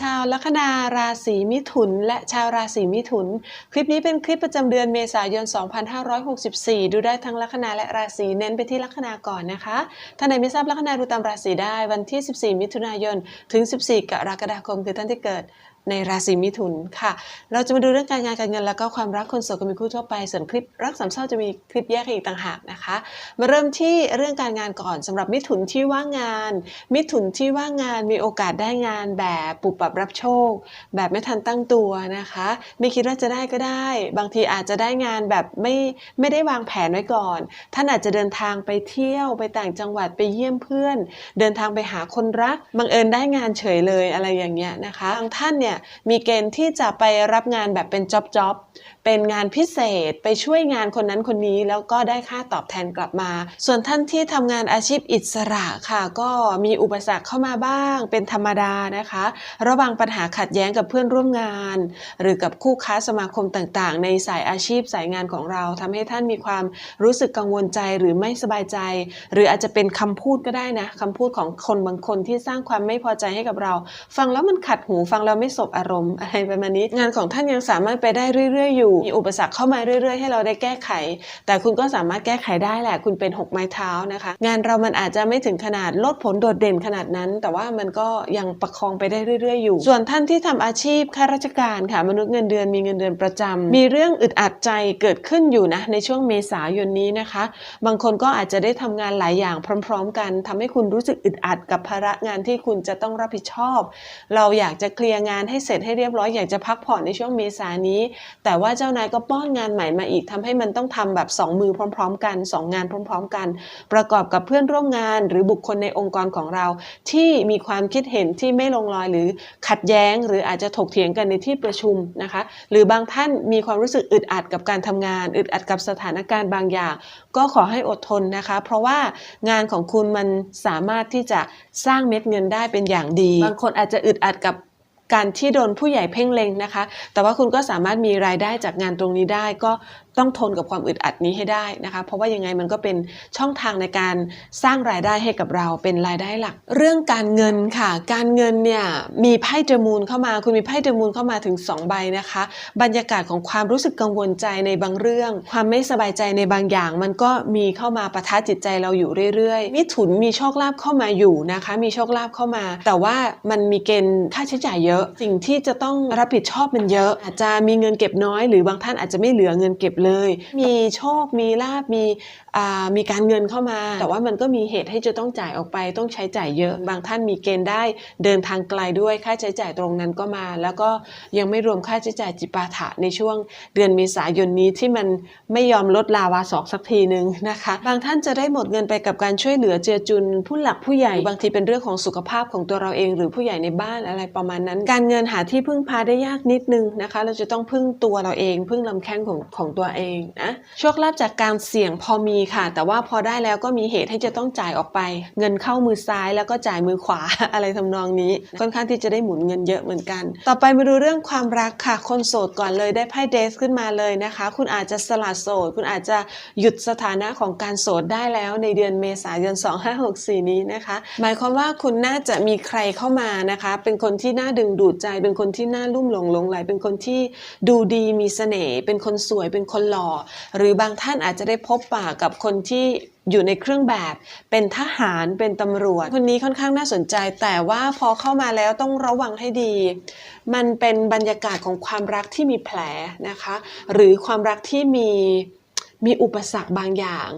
ชาวลัคนาราศีมิถุน และชาวราศีมิถุน คลิปนี้เป็นคลิปประจำเดือนเมษายน 2564 ดูได้ทั้งลัคนาและราศีเน้นไปที่ลัคนาก่อนนะคะท่านไหนไม่ทราบลัคนาดูตามราศีได้วันที่ 14 มิถุนายน ถึง 14 กรกฎาคมคือท่านที่เกิด ในราศีมิถุนค่ะ เราจะมาดูเรื่องการงานการเงินแล้วก็ความรักคนโสดก็มีคู่ทั่วไป ส่วนคลิปรักสามเศร้าจะมีคลิปแยกอีกต่างหากนะคะ มาเริ่มที่เรื่องการงานก่อนสำหรับมิถุนที่ว่างงาน มิถุนที่ว่างงานมีโอกาสได้งานแบบปุบปับรับโชค แบบไม่ทันตั้งตัวนะคะ ไม่คิดว่าจะได้ก็ได้ บางทีอาจจะได้งานแบบไม่ไม่ได้วางแผนไว้ก่อน ท่านอาจจะเดินทางไปเที่ยวไปต่างจังหวัดไปเยี่ยมเพื่อน เดินทางไปหาคนรักบังเอิญได้งานเฉยเลยอะไรอย่างเงี้ยนะคะบางท่านเนี่ยมีเกณฑ์ที่จะไปรับงานแบบเป็นจ็อบจ็อบ เป็นงานพิเศษไปช่วยงานคนนั้นคนนี้แล้วก็ได้ค่าตอบแทนกลับมา ส่วนท่านที่ทำงานอาชีพอิสระค่ะ ก็มีอุปสรรคเข้ามาบ้าง เป็นธรรมดานะคะ ระวังปัญหาขัดแย้งกับเพื่อนร่วมงาน หรือกับคู่ค้าสมาคมต่างๆ ในสายอาชีพสายงานของเราทำให้ท่านมีความรู้สึกกังวลใจหรือไม่สบายใจ หรืออาจจะเป็นคำพูดก็ได้นะคำพูดของคนบางคนที่สร้างความไม่พอใจให้กับเรา ฟังแล้วมันขัดหูฟังแล้วไม่สบอารมณ์อะไรประมาณนี้ งานของท่านยังสามารถไปได้เรื่อย ๆ อยู่มีอุปสรรคเข้ามาเรื่อยๆ ให้เราได้แก้ไข แต่คุณก็สามารถแก้ไขได้แหละ คุณเป็นหกไม้เท้านะคะ งานเรามันอาจจะไม่ถึงขนาดลดผลโดดเด่นขนาดนั้น แต่ว่ามันก็ยังประคองไปได้เรื่อยๆ อยู่ ส่วนท่านที่ทำอาชีพข้าราชการค่ะ มนุษย์เงินเดือนมีเงินเดือนประจำมีเรื่องอึดอัดใจเกิดขึ้นอยู่นะในช่วงเมษายนนี้นะคะ บางคนก็อาจจะได้ทำงานหลายอย่างพร้อม ๆ กันทำให้คุณรู้สึกอึดอัดกับภาระงานที่คุณจะต้องรับผิดชอบ เราอยากจะเคลียร์งานให้เสร็จให้เรียบร้อยอยากจะพักผ่อนในช่วงเมษานี้ แต่ว่าเจ้านายก็ป้อนงานใหม่มาอีกทำให้มันต้องทำแบบสองมือพร้อม ๆ กันสองงานพร้อม ๆ กัน ประกอบกับเพื่อนร่วมงาน หรือบุคคลในองค์กรของเรา ที่มีความคิดเห็นที่ไม่ลงรอยหรือขัดแย้ง หรืออาจจะถกเถียงกันในที่ประชุมนะคะ หรือบางท่านมีความรู้สึกอึดอัดกับการทำงาน อึดอัดกับสถานการณ์บางอย่าง ก็ขอให้อดทนนะคะ เพราะว่างานของคุณมันสามารถที่จะสร้างเม็ดเงินได้เป็นอย่างดี บางคนอาจจะอึดอัดกับ การที่โดนผู้ใหญ่เพ่งเล็งนะคะ แต่ว่าคุณก็สามารถมีรายได้จากงานตรงนี้ได้ ก็ ต้องทนกับความอึดอัดนี้ให้ได้นะคะ เพราะว่ายังไงมันก็เป็นช่องทางในการสร้างรายได้ให้กับเราเป็นรายได้หลัก เรื่องการเงินค่ะ การเงินเนี่ยมีไพ่เดมูลเข้ามา คุณมีไพ่เดมูลเข้ามาถึง 2 ใบนะคะ บรรยากาศของความรู้สึกกังวลใจในบางเรื่อง ความไม่สบายใจในบางอย่าง มันก็มีเข้ามาประทะจิตใจเราอยู่เรื่อยๆมิถุนมีโชคลาภเข้ามาอยู่นะคะ มีโชคลาภเข้ามา แต่ว่ามันมีเกณฑ์ค่าใช้จ่ายเยอะ สิ่งที่จะต้องรับผิดชอบมันเยอะ อาจจะมีเงินเก็บน้อยหรือบางท่านอาจจะไม่เหลือเงินเก็บเลยมีโชค มีลาบมีมีการเงินเข้ามา แต่ว่ามันก็มีเหตุให้จะต้องจ่ายออกไป ต้องใช้จ่ายเยอะ บางท่านมีเกณฑ์ได้เดินทางไกลด้วย ค่าใช้จ่ายตรงนั้นก็มา แล้วก็ยังไม่รวมค่าใช้จ่ายจิปาถะในช่วงเดือนเมษายนนี้ที่มันไม่ยอมลดลาวาสอกสักทีหนึ่งนะคะ บางท่านจะได้หมดเงินไปกับการช่วยเหลือเจือจุนผู้หลักผู้ใหญ่ บางทีเป็นเรื่องของสุขภาพของตัวเราเอง หรือผู้ใหญ่ในบ้านอะไรประมาณนั้น การเงินหาที่พึ่งพาได้ยากนิดนึงนะคะ เราจะต้องพึ่งตัวเราเอง พึ่งลำแข้งของของตัวเองนะโชคลาภจากการเสี่ยงพอมีค่ะ แต่ว่าพอได้แล้วก็มีเหตุให้จะต้องจ่ายออกไป เงินเข้ามือซ้ายแล้วก็จ่ายมือขวาอะไรทำนองนี้ ค่อนข้างที่จะได้หมุนเงินเยอะเหมือนกัน ต่อไปมาดูเรื่องความรักค่ะ คนโสดก่อนเลยได้ไพ่เดสขึ้นมาเลยนะคะ คุณอาจจะสละโสด คุณอาจจะหยุดสถานะของการโสดได้แล้วในเดือนเมษายน 2564 นี้นะคะ หมายความว่าคุณน่าจะมีใครเข้ามานะคะ เป็นคนที่น่าดึงดูดใจ เป็นคนที่น่าลุ่มหลงหลงไหล เป็นคนที่ดูดีมีเสน่ห์ เป็นคนสวย เป็นคนหล่อ หรือบางท่านอาจจะได้พบปะกับคนที่อยู่ในเครื่องแบบ เป็นทหารเป็นตำรวจ คนนี้ค่อนข้างน่าสนใจ แต่ว่าพอเข้ามาแล้วต้องระวังให้ดี มันเป็นบรรยากาศของความรักที่มีแผลนะคะ หรือความรักที่มี มีอุปสรรคบางอย่าง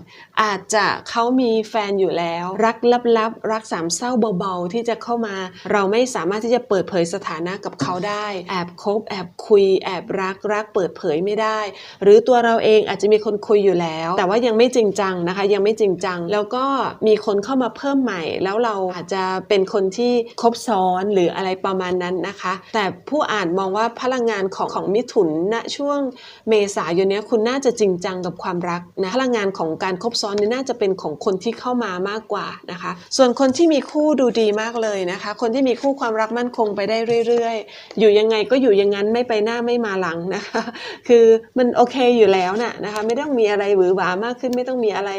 อาจจะเขามีแฟนอยู่แล้ว รักลับๆ รักสามเศร้าเบาๆ ที่จะเข้ามา เราไม่สามารถที่จะเปิดเผยสถานะกับเขาได้ แอบคบแอบคุย แอบรักรักเปิดเผยไม่ได้ หรือตัวเราเองอาจจะมีคนคุยอยู่แล้ว แต่ว่ายังไม่จริงจังนะคะ ยังไม่จริงจัง แล้วก็มีคนเข้ามาเพิ่มใหม่ แล้วเราอาจจะเป็นคนที่คบซ้อนหรืออะไรประมาณนั้นนะคะ แต่ผู้อ่านมองว่าพลังงานของของมิถุนณช่วงเมษายนนี้คุณน่าจะจริงจังกับความความรักนะพลังงานของการคบซ้อนนี่น่าจะเป็นของคนที่เข้ามามากกว่านะคะ ส่วนคนที่มีคู่ดูดีมากเลยนะคะ คนที่มีคู่ความรักมั่นคงไปได้เรื่อยๆ อยู่ยังไงก็อยู่อย่างนั้นไม่ไปหน้าไม่มาหลังนะคะ คือมันโอเคอยู่แล้วน่ะนะคะไม่ต้องมีอะไรหวือหวามากขึ้นไม่ต้องมีอะไร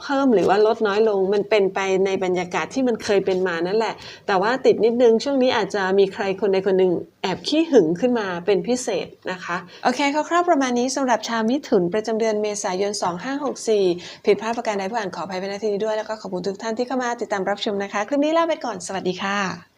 เพิ่มหรือว่าลดน้อยลง มันเป็นไปในบรรยากาศที่มันเคยเป็นมานั่นแหละ แต่ว่าติดนิดนึงช่วงนี้อาจจะมีใครคนใดคนหนึ่งแอบขี้หึงขึ้นมาเป็นพิเศษนะคะโอเคคร่าวๆประมาณนี้สำหรับชาวมิถุนประจำเดือนเมษายน 2564 ผิดพลาดประการใดผู้อ่านขออภัยเป็นนาที่นี้ด้วย แล้วก็ขอบคุณทุกท่านที่เข้ามาติดตามรับชมนะคะ คลิปนี้ลาไปก่อน สวัสดีค่ะ